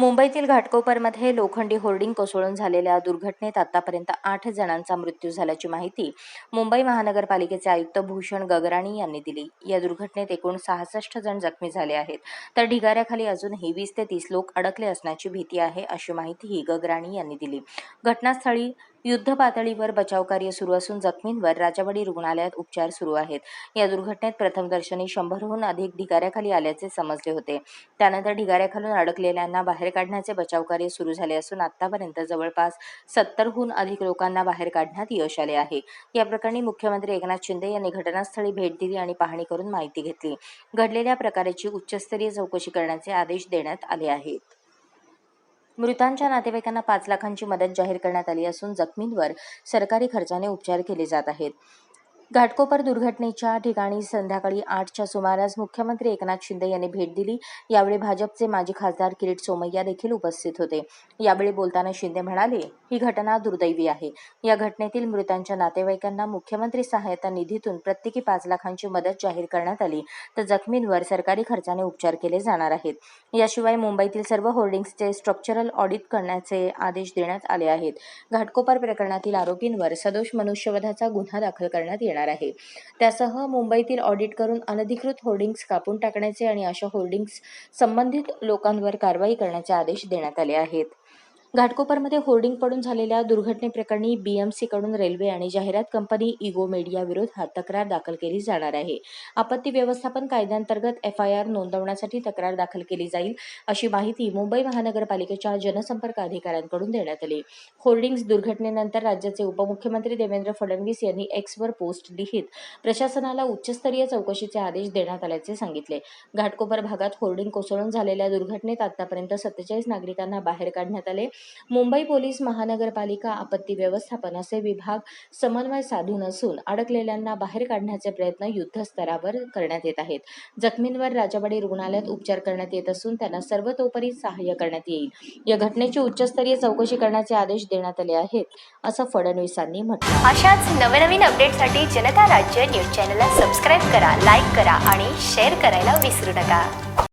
मुंबईतील घाटकोपरमध्ये लोखंडी होर्डिंग कोसळून झालेल्या दुर्घटनेत आतापर्यंत आठ जणांचा मृत्यू झाल्याची माहिती मुंबई महानगरपालिकेचे आयुक्त भूषण गगराणी यांनी दिली. या दुर्घटनेत एकूण सहासष्ट जण जखमी झाले आहेत. तर ढिगाऱ्याखाली अजूनही वीस ते तीस लोक अडकले असण्याची भीती आहे अशी माहितीही गगराणी यांनी दिली. घटनास्थळी युद्ध पातळीवर बचावकार्य सुरू असून जखमींवर राजावाडी रुग्णालयात उपचार सुरू आहेत. या दुर्घटनेत प्रथमदर्शनी शंभरहून अधिक ढिगाऱ्याखाली आल्याचे समजले होते. त्यानंतर ढिगाऱ्याखालून अडकलेल्यांना बाहेर काढण्याचे बचावकार्य सुरू झाले असून आतापर्यंत जवळपास सत्तरहून अधिक लोकांना बाहेर काढण्यात यश आले आहे. या प्रकरणी मुख्यमंत्री एकनाथ शिंदे यांनी घटनास्थळी भेट दिली आणि पाहणी करून माहिती घेतली. घडलेल्या प्रकाराची उच्चस्तरीय चौकशी करण्याचे आदेश देण्यात आले आहेत. मृतांच्या नातेवाईकांना पाच लाखांची मदत जाहीर करण्यात आली असून जखमींवर सरकारी खर्चाने उपचार केले जात आहेत. घाटकोपर दुर्घटनेच्या ठिकाणी संध्याकाळी आठच्या सुमारास मुख्यमंत्री एकनाथ शिंदे यांनी भेट दिली. यावेळी भाजपचे माजी खासदार किरीट सोमय्या देखील उपस्थित होते. यावेळी बोलताना शिंदे म्हणाले ही घटना दुर्दैवी आहे. या घटनेतील मृतांच्या नातेवाईकांना मुख्यमंत्री सहायता निधीतून प्रत्येकी पाच लाखांची मदत जाहीर करण्यात आली. तर जखमींवर सरकारी खर्चाने उपचार केले जाणार आहेत. याशिवाय मुंबईतील सर्व होर्डिंग्सचे स्ट्रक्चरल ऑडिट करण्याचे आदेश देण्यात आले आहेत. घाटकोपर प्रकरणातील आरोपींवर सदोष मनुष्यवधाचा गुन्हा दाखल करण्यात येणार आहे. त्यासह मुंबईतील ऑडिट करून अनधिकृत होर्डिंग्स कापून टाकण्याचे आणि अशा होर्डिंग्स संबंधित लोकांवर कारवाई करण्याचे आदेश देण्यात आले आहेत. घाटकोपरमध्ये होर्डिंग पडून झालेल्या दुर्घटनेप्रकरणी बीएमसीकडून रेल्वे आणि जाहिरात कंपनी इगो मीडिया विरोधात तक्रार दाखल केली जाणार आहे. आपत्ती व्यवस्थापन कायद्यांतर्गत एफ आय आर नोंदवण्यासाठी तक्रार दाखल केली जाईल अशी माहिती मुंबई महानगरपालिकेच्या जनसंपर्क अधिकाऱ्यांकडून देण्यात आली. होर्डिंग्स दुर्घटनेनंतर राज्याचे उपमुख्यमंत्री देवेंद्र फडणवीस यांनी एक्सवर पोस्ट लिहित प्रशासनाला उच्चस्तरीय चौकशीचे आदेश देण्यात आल्याचे सांगितले. घाटकोपर भागात होर्डिंग कोसळून झालेल्या दुर्घटनेत आतापर्यंत सत्तेचाळीस नागरिकांना बाहेर काढण्यात आले. मुंबई पोलीस महानगरपालिका आपत्ती व्यवस्थापन असे विभाग समन्वय साधून असून अडकलेल्यांना बाहेर काढण्याचे प्रयत्न युद्धस्तरावर करण्यात येत आहेत. जखमींवर राजावाडी रुग्णालयात उपचार करण्यात येत असून त्यांना सर्वतोपरी सहाय्य करण्यात येईल. या घटनेची उच्चस्तरीय चौकशी करण्याचे आदेश देण्यात आले आहेत असं फडणवीसांनी म्हटलं अशाच नवनवीन अपडेटसाठी जनता राज्य न्यूज चॅनलला सबस्क्राईब करा लाईक करा आणि शेअर करायला विसरू नका.